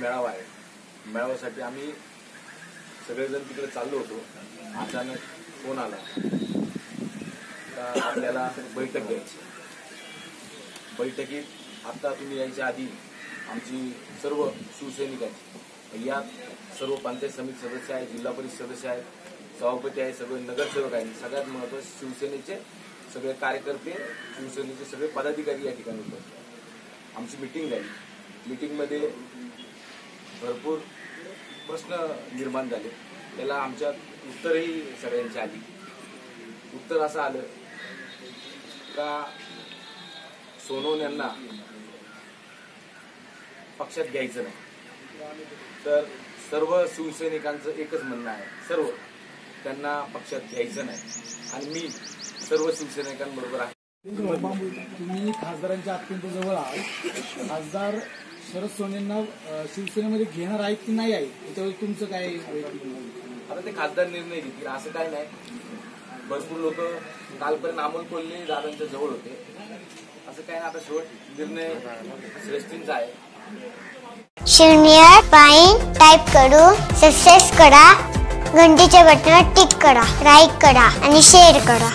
मेळावा आहे. मेळाव्यासाठी आम्ही सगळेजण तिकडे चाललो होतो. अचानक फोन आला. आपल्याला बैठक घ्यायची. बैठकीत आता तुम्ही यायच्या आधी आमची सर्व शिवसैनिकांची यात सर्व पंचायत समिती सदस्य आहेत जिल्हा परिषद सदस्य आहेत सभापती आहे सगळे नगरसेवक आहेत. सगळ्यात महत्त्वाचे शिवसेनेचे सगळे कार्यकर्ते शिवसेनेचे सगळे पदाधिकारी या ठिकाणी उपस्थित आमची मिटिंग झाली. मिटिंगमध्ये भरपूर प्रश्न निर्माण झाले. त्याला आमच्यात उत्तरही सगळ्यांची आली उत्तर असं आलं का सोनवण यांना पक्षात घ्यायचं नाही. तर सर्व शिवसैनिकांचं एकच म्हणणं आहे. सर्व त्यांना पक्षात घ्यायचं नाही. आणि मी सर्व शिवसैनिकांबरोबर आहे. तुम्ही खासदारांच्या अत्यंत जवळ आहात. खासदार शरद सोनेंना शिवसेनेमध्ये घेणार आहेत की नाही आहेत त्याच्यावर तुमचं काय आहे? आता ते खासदार निर्णय घेतील असं काय नाही. भरपूर लोक कालपर्यंत अमोल कोल्हे दादांच्या जवळ होते. असं काय नाही आता शेवट निर्णय श्रेष्ठींचा आहे. शून्य पाईन टाईप करून सक्सेस करा घंटीच्या बटनावर टिक करा लाईक करा आणि शेअर करा.